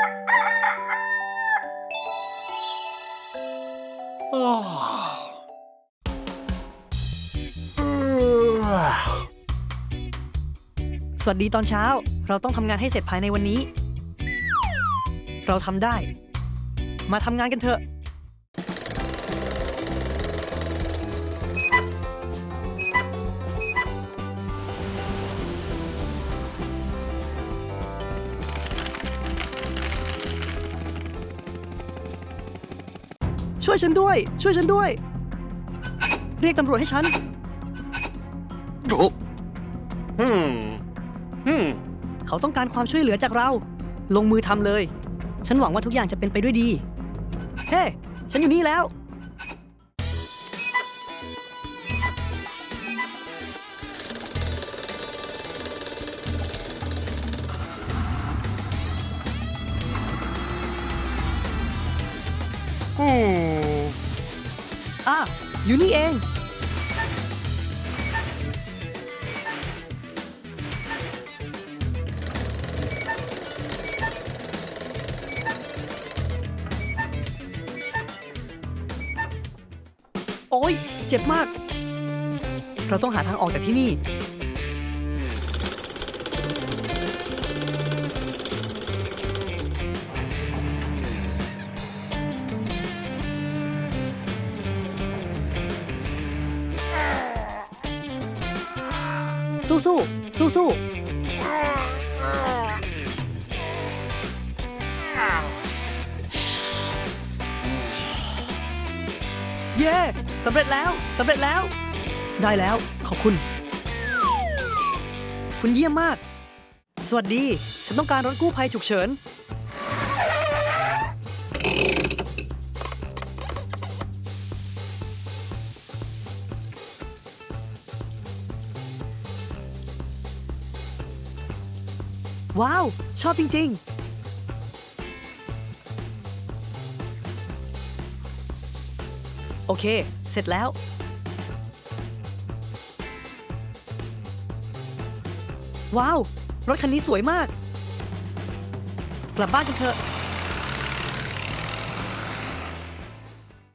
สวัสดีตอนเช้า เราต้องทำงานให้เสร็จภายในวันนี้ เราทำได้ มาทำงานกันเถอะ ช่วยฉันด้วย ช่วยฉันด้วย เรียกตำรวจให้ฉัน Hmm. Hmm. เขาต้องการความช่วยเหลือจากเรา ลงมือทำเลย ฉันหวังว่าทุกอย่างจะเป็นไปด้วยดี เฮ้ ฉันอยู่นี่แล้ว Hmm. อะอยู่นี่เอง โอ้ย เจ็บมาก เราต้องหาทางออกจากที่นี่ สู้สู้สู้สู้เย้สำเร็จแล้วสำเร็จแล้ว ได้แล้วขอบคุณ คุณเยี่ยมมาก สวัสดี ฉันต้องการรถกู้ภัยฉุกเฉิน ว้าว ชอบจริง ๆ โอเค เสร็จแล้ว ว้าว รถคันนี้สวยมาก กลับบ้านกันเถอะ